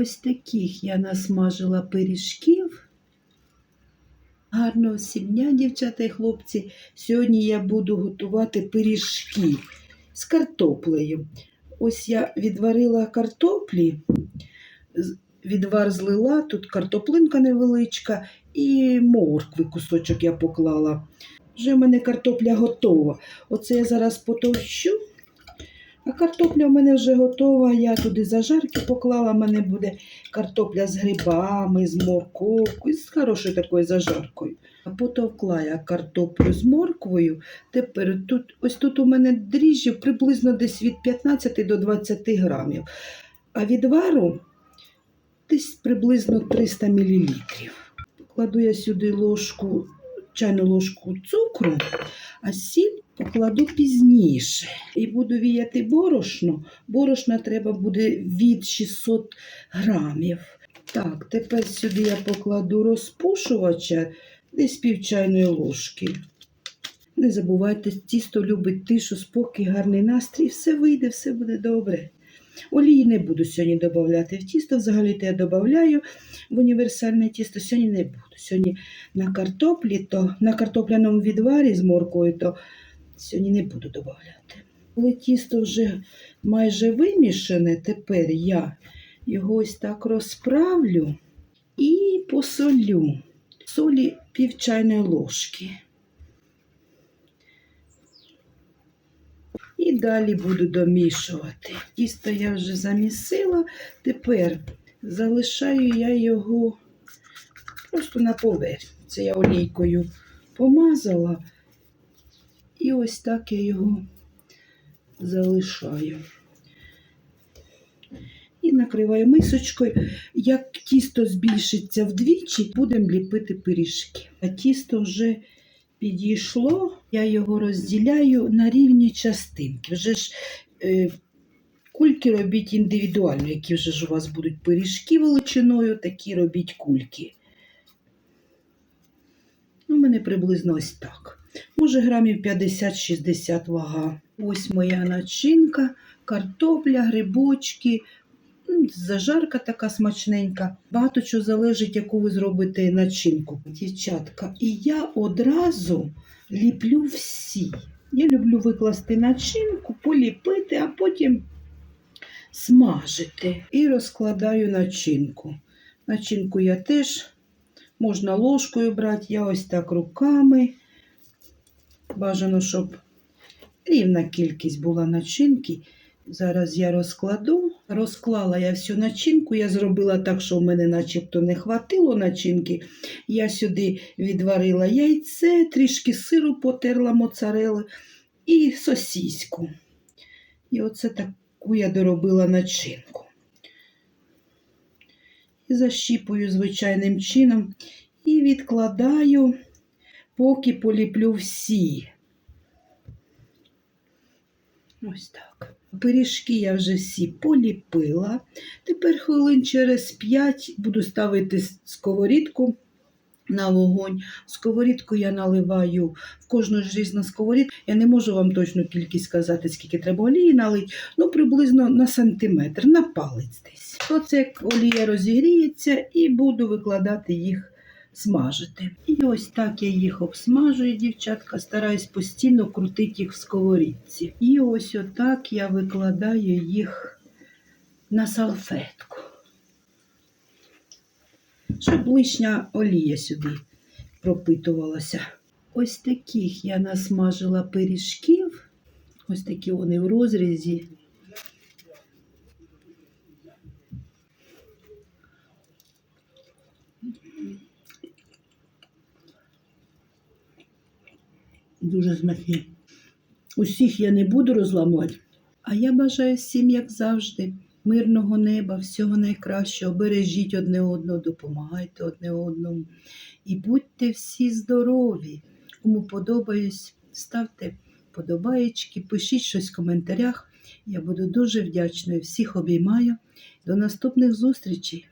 Ось таких я насмажила пиріжків. Гарного всім дня, дівчата і хлопці. Сьогодні я буду готувати пиріжки з картоплею. Ось я відварила картоплі, відвар злила, тут картоплинка невеличка і моркви кусочок я поклала. Вже в мене картопля готова. Оце я зараз потовщу. А картопля в мене вже готова. Я туди зажарки поклала. У мене буде картопля з грибами, з морковкою, з хорошою такою зажаркою. А потовкла я картоплю з морквою. Тепер тут, ось тут у мене дріжджі приблизно десь від 15 до 20 грамів. А відвару десь приблизно 300 мл. Кладу я сюди ложку, чайну ложку цукру, а сіль покладу пізніше. І буду віяти борошно. Борошна треба буде від 600 грамів. Так, тепер сюди я покладу розпушувача десь пів чайної ложки. Не забувайте, тісто любить тишу, спокій, гарний настрій, все вийде, все буде добре. Олії не буду сьогодні додавати в тісто. Взагалі-то я додаю в універсальне тісто. Сьогодні не буду. Сьогодні на картоплі, то на картопляному відварі з моркою, то сьогодні не буду додавати. Коли тісто вже майже вимішане, тепер я його ось так розправлю і посолю. Солі пів чайної ложки. І далі буду домішувати. Тісто я вже замісила. Тепер залишаю я його просто на поверхні. Це я олійкою помазала. І ось так я його залишаю. І накриваю мисочкою. Як тісто збільшиться вдвічі, будемо ліпити пиріжки. А тісто вже підійшло, я його розділяю на рівні частинки. Вже ж е, кульки робіть індивідуально, які вже ж у вас будуть пиріжки величиною, такі робіть кульки. У мене приблизно ось так. Може, грамів 50-60 вага. Ось моя начинка, картопля, грибочки, зажарка така смачненька. Багато чого залежить, яку ви зробите начинку, дівчатка. І я одразу ліплю всі. Я люблю викласти начинку, поліпити, а потім смажити. І розкладаю начинку. Начинку я теж можна ложкою брати, я ось так руками. Бажано, щоб рівна кількість була начинки. Зараз я розкладу. Розклала я всю начинку. Я зробила так, що в мене начебто не хватило начинки. Я сюди відварила яйце, трішки сиру потерла моцарели і сосіську. І оце таку я доробила начинку. І защіпую звичайним чином і відкладаю, поки поліплю всі. Ось так. Пиріжки я вже всі поліпила. Тепер хвилин через 5 буду ставити сковорідку на вогонь. Сковорідку я наливаю в кожну ж різну сковорідку. Я не можу вам точну кількість сказати, скільки треба олії налити. Ну, приблизно на сантиметр, на палець десь. Оце як олія розігріється і буду викладати їх смажити. І ось так я їх обсмажую, дівчатка, стараюсь постійно крутити їх в сковорідці. І ось отак я викладаю їх на салфетку. Щоб лишня олія сюди пропитувалася. Ось таких я насмажила пиріжків. Ось такі вони в розрізі. Дуже смачні. Усіх я не буду розламувати. А я бажаю всім, як завжди, мирного неба, всього найкращого. Бережіть одне одного, допомагайте одне одному. І будьте всі здорові. Кому подобаюсь, ставте подобаєчки, пишіть щось в коментарях. Я буду дуже вдячною. Всіх обіймаю. До наступних зустрічей!